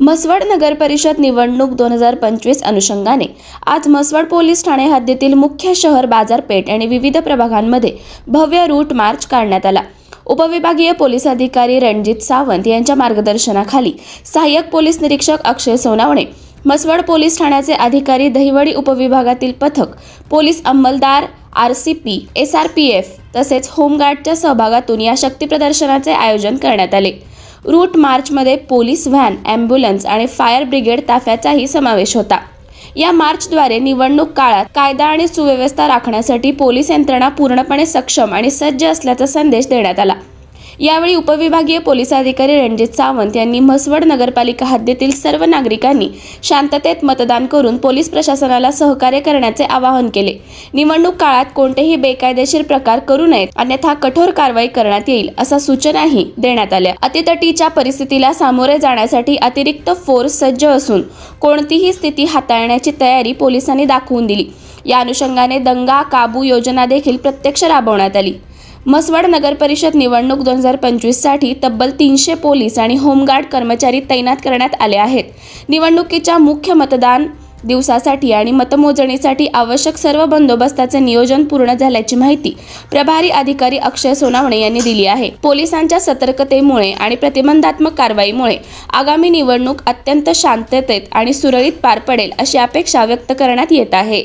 म्हसवड नगर परिषद निवडणूक दोन हजार पंचवीस अनुषंगाने. आज म्हसवड पोलीस ठाणे हद्दीतील मुख्य शहर बाजारपेठ आणि विविध प्रभागांमध्ये भव्य रूट मार्च काढण्यात आला. उपविभागीय पोलीस अधिकारी रणजित सावंत यांच्या मार्गदर्शनाखाली सहाय्यक पोलीस निरीक्षक अक्षय सोनावणे म्हसवड पोलीस ठाण्याचे अधिकारी दहिवडी उपविभागातील पथक police अंमलदार R C P S R P F तसेच होमगार्डच्या सहभागातून या शक्तीप्रदर्शनाचे आयोजन करण्यात आले. रूट मार्चमध्ये पोलीस व्हॅन ॲम्ब्युलन्स आणि फायर ब्रिगेड ताफ्याचाही समावेश होता. या मार्चद्वारे निवडणूक काळात कायदा आणि सुव्यवस्था राखण्यासाठी पोलीस यंत्रणा पूर्णपणे सक्षम आणि सज्ज असल्याचा संदेश देण्यात आला. यावेळी उपविभागीय पोलीस अधिकारी रणजित सावंत यांनी म्हसवड नगरपालिका हद्दीतील सर्व नागरिकांनी शांततेत मतदान करून पोलीस प्रशासनाला सहकार्य करण्याचे आवाहन केले. निवडणूक काळात कोणतेही बेकायदेशीर प्रकार करू नयेत अन्यथा कठोर कारवाई करण्यात येईल असा सूचनाही देण्यात आल्या. अतितटीच्या परिस्थितीला सामोरे जाण्यासाठी अतिरिक्त फोर्स सज्ज असून कोणतीही स्थिती हाताळण्याची तयारी पोलिसांनी दाखवून दिली. या अनुषंगाने दंगा काबू योजना देखील प्रत्यक्ष राबवण्यात आली. म्हसवड नगर परिषद निवडणूक दोन हजार पंचवीससाठी तब्बल तीनशे पोलीस आणि होमगार्ड कर्मचारी तैनात करण्यात आले आहेत. निवडणुकीच्या मुख्य मतदान दिवसासाठी आणि मतमोजणीसाठी आवश्यक सर्व बंदोबस्ताचे नियोजन पूर्ण झाल्याची माहिती प्रभारी अधिकारी अक्षय सोनावणे यांनी दिली आहे. पोलिसांच्या सतर्कतेमुळे आणि प्रतिबंधात्मक कारवाईमुळे आगामी निवडणूक अत्यंत शांततेत आणि सुरळीत पार पडेल अशी अपेक्षा व्यक्त करण्यात येत आहे.